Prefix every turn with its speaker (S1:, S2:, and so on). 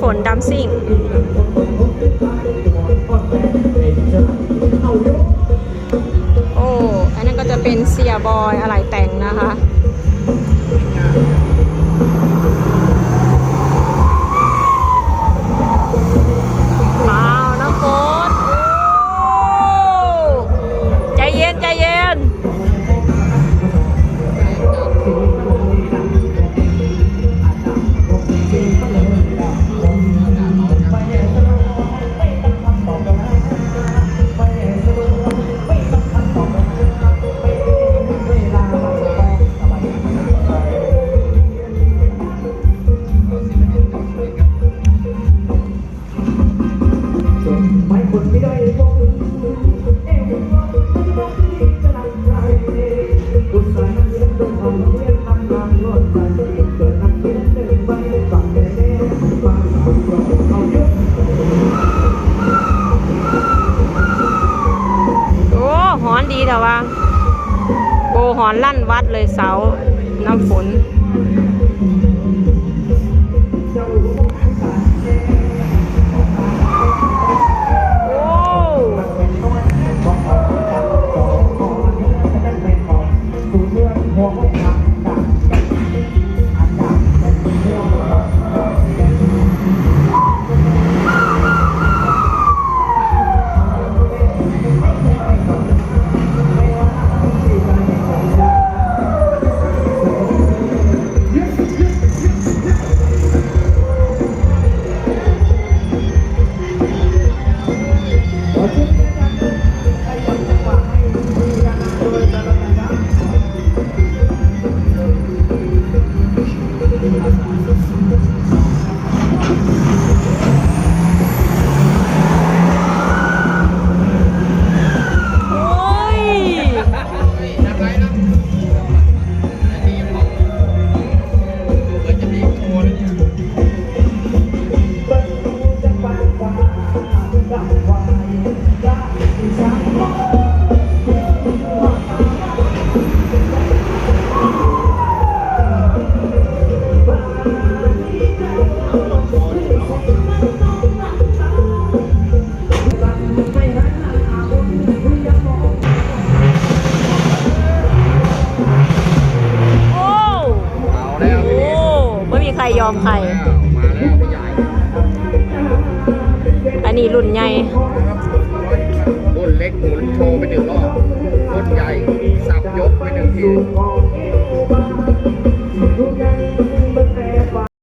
S1: ฝนดัมซิ่ง โอ้ อันนั้นก็จะเป็นเซียบอยอะไรแต่ง
S2: ค
S1: อ้หอนดใเกิอะว่โบหอนลั่นวัดเลยเสาน้ำฝน ยอมใคร อันนี้รุ่นใหญ่
S2: รุ่นเล็กหมุนโชว์ไปหนึ่งรอบรุ่นใหญ่ สับยกไปหนึ่งที